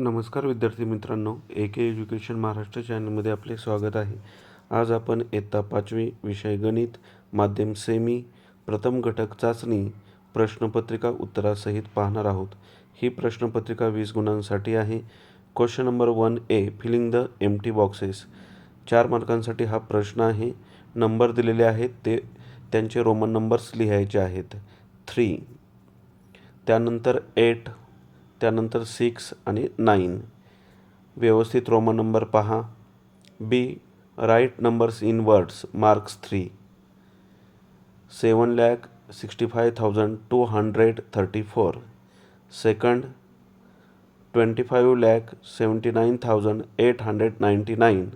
नमस्कार विद्यार्थी मित्रांनो ए के एज्युकेशन महाराष्ट्र चॅनलमध्ये आपले स्वागत आहे. आज आपण इयत्ता पाचवी विषय गणित माध्यम सेमी प्रथम घटक चाचणी प्रश्नपत्रिका उत्तरासहित पाहणार आहोत. ही प्रश्नपत्रिका वीस गुणांसाठी आहे. Question number one A filling the empty boxes चार मार्कांसाठी हा प्रश्न आहे. नंबर दिलेले आहेत ते त्यांचे रोमन नंबर्स लिहायचे आहेत. थ्री त्यानंतर एट त्यानंतर सिक्स आणि नाईन व्यवस्थित रोमन नंबर पहा. B write numbers in words marks three seven lakh sixty five thousand two hundred thirty four second twenty five lakh seventy nine thousand eight hundred ninety nine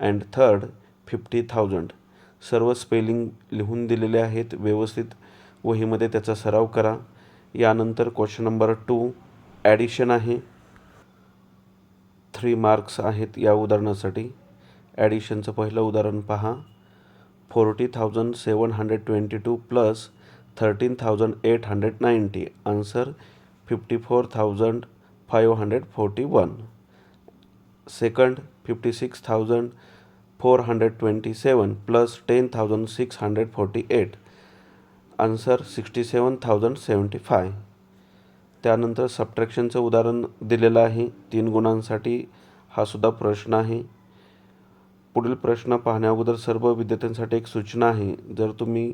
and third fifty thousand सर्व spelling लिहून दिलेले आहेत. व्यवस्थित वहीमध्ये त्याचा सराव करा. यानंतर क्वेश्चन नंबर टू ॲडिशन आहे. थ्री मार्क्स आहेत या उदाहरणासाठी. ॲडिशनचं पहिलं उदाहरण पहा. Forty thousand seven hundred twenty two plus thirteen thousand eight hundred ninety. Answer fifty four thousand five hundred forty one. Second fifty six thousand four hundred twenty seven plus ten thousand six hundred forty eight. Answer sixty seven thousand seventy five त्यानंतर सबट्रॅक्शनचं उदाहरण दिलेलं आहे. तीन गुणांसाठी हा सुद्धा प्रश्न आहे. पुढील प्रश्न पाहण्याअगोदर सर्व विद्यार्थ्यांसाठी एक सूचना आहे. जर तुम्ही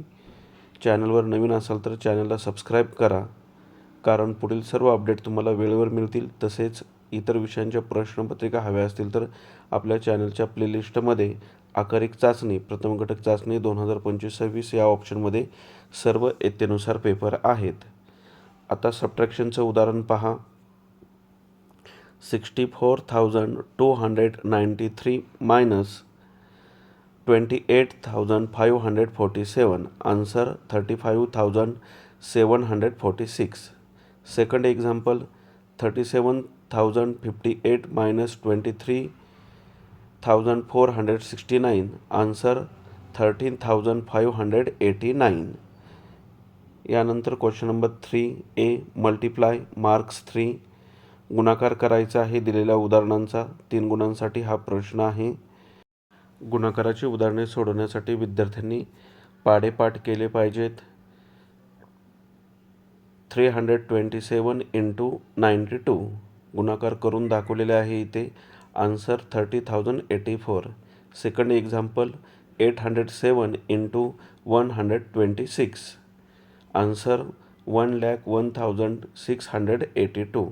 चॅनलवर नवीन असाल तर चॅनलला सबस्क्राईब करा. कारण पुढील सर्व अपडेट तुम्हाला वेळेवर मिळतील. तसेच इतर विषयांच्या प्रश्नपत्रिका हव्या असतील तर आपल्या चॅनलच्या प्लेलिस्टमध्ये आकारिक चाचणी प्रथम घटक चाचणी दोन हजार पंचवीस सव्वीस या ऑप्शनमध्ये सर्व येतेनुसार पेपर आहेत. आता सबट्रॅक्शनचं उदाहरण पहा. Sixty four thousand two hundred ninety three minus twenty eight thousand five hundred forty seven answer thirty five thousand seven hundred forty six second example thirty seven thousand fifty eight minus twenty three thousand four hundred sixty nine answer thirteen thousand five hundred eighty nine यानंतर question number three A multiply marks three गुणाकार करायचा आहे दिलेल्या उदाहरणांचा. तीन गुणांसाठी हा प्रश्न आहे. गुणाकाराची उदाहरणे सोडवण्यासाठी विद्यार्थ्यांनी पाडेपाठ केले पाहिजेत. Three hundred twenty seven into ninety two गुणाकार करून दाखवलेले आहे इथे. Answer thirty thousand eighty four second example eight hundred seven into one hundred twenty six answer one lakh one thousand six hundred eighty two.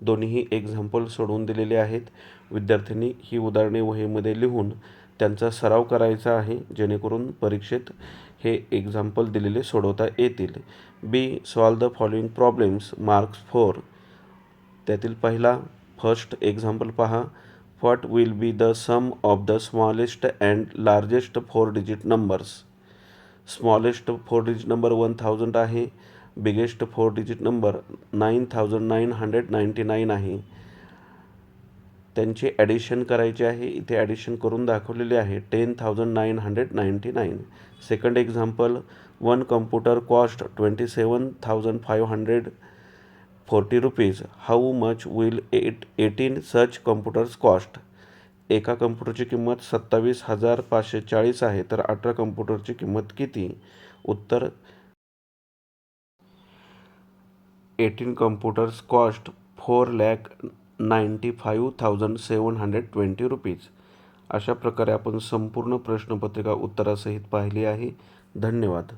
दोन्हीही example सोडवून दिलेले आहेत. विद्यार्थ्यांनी ही उदाहरणे वहीमध्ये लिहून त्यांचा सराव करायचा आहे जेणेकरून परीक्षेत हे एक्झाम्पल दिलेले सोडवता येतील. B solve the following problems marks four त्यातील पहिला फर्स्ट एक्झाम्पल पहा. What will be the sum of the smallest and largest four digit numbers smallest four digit number one thousand आहे. Biggest four digit number nine thousand nine hundred ninety nine आहे. त्यांची addition करायची आहे. इथे addition करून दाखवलेले आहे. Ten thousand nine hundred ninety nine second example one computer cost twenty seven thousand five hundred forty rupees how much will eight eighteen such computers cost एका कम्प्युटरची किंमत सत्तावीस हजार पाचशे चाळीस आहे तर अठरा कम्प्युटरची किंमत किती? उत्तर eighteen computers cost four lakh ninety five thousand seven hundred twenty rupees. अशा प्रकारे आपण संपूर्ण प्रश्नपत्रिका उत्तरासहित पाहिली आहे. धन्यवाद.